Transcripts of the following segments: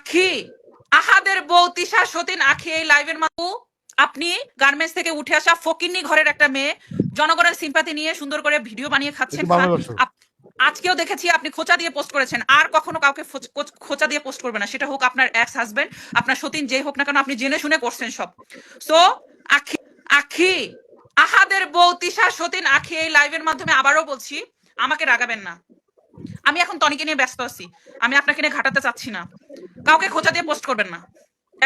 আখি। আহাদের বউ তিশা সতীন আখি এই লাইভের মাকু আপনি গার্মেন্টস থেকে উঠে আসা ফকিন্নি ঘরের একটা মেয়ে জনগণের সিম্পাতি নিয়ে সুন্দর করে ভিডিও বানিয়ে খাচ্ছেন। আজকেও দেখেছি আপনি খোঁচা দিয়ে পোস্ট করেছেন। আর কখনো কাউকে খোঁচা দিয়ে পোস্ট করবে না। সেটা হোক আপনার এক্স হাজবেন্ড আপনার সতীন যে হোক না কেন আপনি জেনে শুনে করছেন সব। সো আখি আখি আহাদের বউ তিশা সতীন আখি এই লাইভের মাধ্যমে আবারও বলছি আমাকে রাগাবেন না। আমি এখন তনিকে নিয়ে ব্যস্ত আছি। আমি আপনাকে নিয়ে ঘাটাতে চাচ্ছি না। কাউকে খোঁচা দিয়ে পোস্ট করবেন না।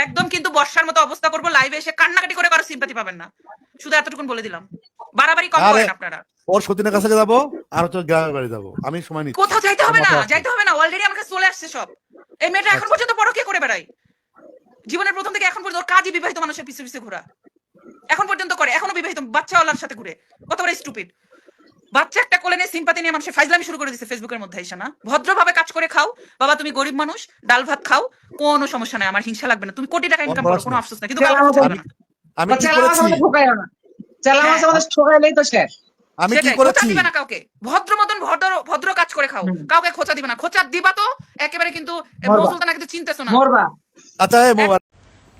একদম কিন্তু বর্ষার মতো অবস্থা করব লাইভে এসে কান্নাকাটি করে কারও সিম্পাতি পাবেন না। শুধু এতটুকুন বলে দিলাম। বাড়াবাড়ি কম করেন আপনারা। ওর সতীনের কাছে যাব আর হচ্ছে গ্রামের বাড়ি যাব। আমি সময় নিচ্ছি। কোথাও যাইতে হবে না। যাইতে হবে না। অলরেডি আমার কাছে চলে আসছে সব। এই মেয়েটা এখন পর্যন্ত পরকে করে বেড়াই জীবনের প্রথম থেকে এখন পর্যন্ত ওর কাজই বিবাহিত মানুষের পিছু পিছু ঘোরা। এখন পর্যন্ত করে এখনও বিবাহিত বাচ্চাওয়ালার সাথে ঘুরে। কত বড় স্টুপিড বাচ্চা নিয়ে সিম্পাতি নিয়ে মানুষের ফাইজলামি শুরু করে দিচ্ছে ফেসবুকের মধ্যে এসে না? ভদ্রভাবে কাজ করে খাও। বাবা তুমি গরিব মানুষ ডাল ভাত খাও কোনো সমস্যা নাই আমার হিংসা লাগবে না। তুমি কোটি টাকা ইনকাম করো কোনো আফসোস নাই। কিন্তু। আমি কি করেছি? হ্যাঁ। আমাদের ঠকাইলেই তো শেষ। আমি কি সেটাই, করেছি? খোঁচা না কাউকে। ভদ্র মতন ভদ্র ভদ্র কাজ করে খাও। কাউকে খোঁচা দিবে না। খোঁচা দিবা তো একেবারে কিন্তু মরবা। কিন্তু চিনতেছো না। মরবা। আচ্ছা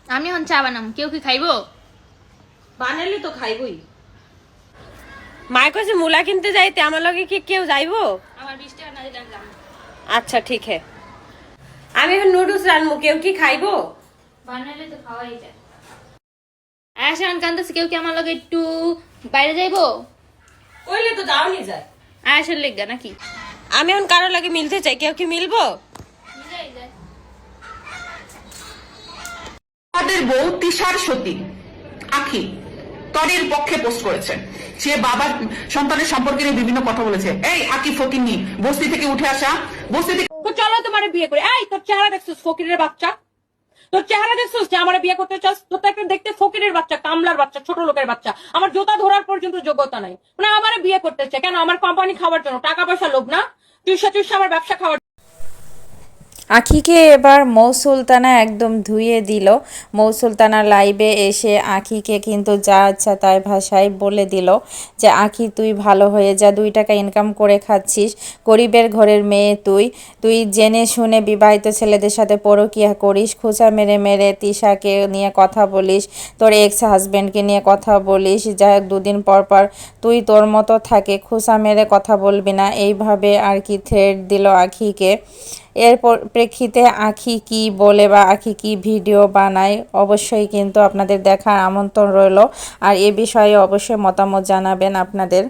আমি এখন চা বানাম। কেউ কি খাইবো? বানালে তো খাইবই। মায় কইছে মূলা কিনতে যাইতে আমার লগে কি কেউ যাইবো? না আচ্ছা ঠিক হে। আমি এখন নুডলস রানবো কেউ কি খাইবো? বানালে তো খাওয়াই যায়। কেউ কি আমার লগে একটু বাইরে যাইবো? কইলে তো যাওনি যায়। লেগা নাকি? আমি এখন কারোর লাগে মিলতে চাই কেউ কি মিলবো? তাদের বউ তিশার সতী। আখি। তরের পক্ষে পোস্ট করেছেন। সে বাবার সন্তানের সম্পর্কে নিয়ে বিভিন্ন কথা বলেছে। এই আকি ফকিনি বস্তি থেকে উঠে আসা, বস্তি থেকে চলো তোমার বিয়ে করে। এই, তোর চেহারা দেখছিস, ফকিরের বাচ্চা? তোর চেহারা দেখছিস যে আমার বিয়ে করতে চাস? তোর তো একটা দেখতে ফকিরের বাচ্চা, কামলার বাচ্চা, ছোট লোকের বাচ্চা। আমার জোতা ধরার পর্যন্ত যোগ্যতা নাই। মানে আমার বিয়ে করতে চাই কেন? আমার কোম্পানি খাওয়ার জন্য টাকা পয়সা লোভ না? তুইসা তুইসা আমার ব্যবসা খাওয়ার আখিকে এবার মৌ সুলতানা একদম ধুয়ে দিল। মৌ সুলতানা লাইভে এসে আখিকে কিন্তু যা আচ্ছা তাই ভাষায় বলে দিল যে, আখি, তুই ভালো হয়ে যা, দুই টাকা ইনকাম করে খাচ্ছিস, গরিবের ঘরের মেয়ে তুই। তুই জেনে শুনে বিবাহিত ছেলেদের সাথে পরকিয়া করিস, খোঁচা মেরে মেরে তিশাকে নিয়ে কথা বলিস, তোর এক্স হাজব্যান্ডকে নিয়ে কথা বলিস হোক, দুদিন পর পর তুই তোর মতো থাকে, খোঁচা মেরে কথা বলবি না। এইভাবে আর কি থ্রেড দিল আখিকে। এর প্রেক্ষিতে আখি কি বলে বা আখি কি ভিডিও বানায়, অবশ্যই কিন্তু আপনাদের দেখার আমন্ত্রণ রইল। আর এ বিষয়ে অবশ্যই মতামত জানাবেন আপনাদের।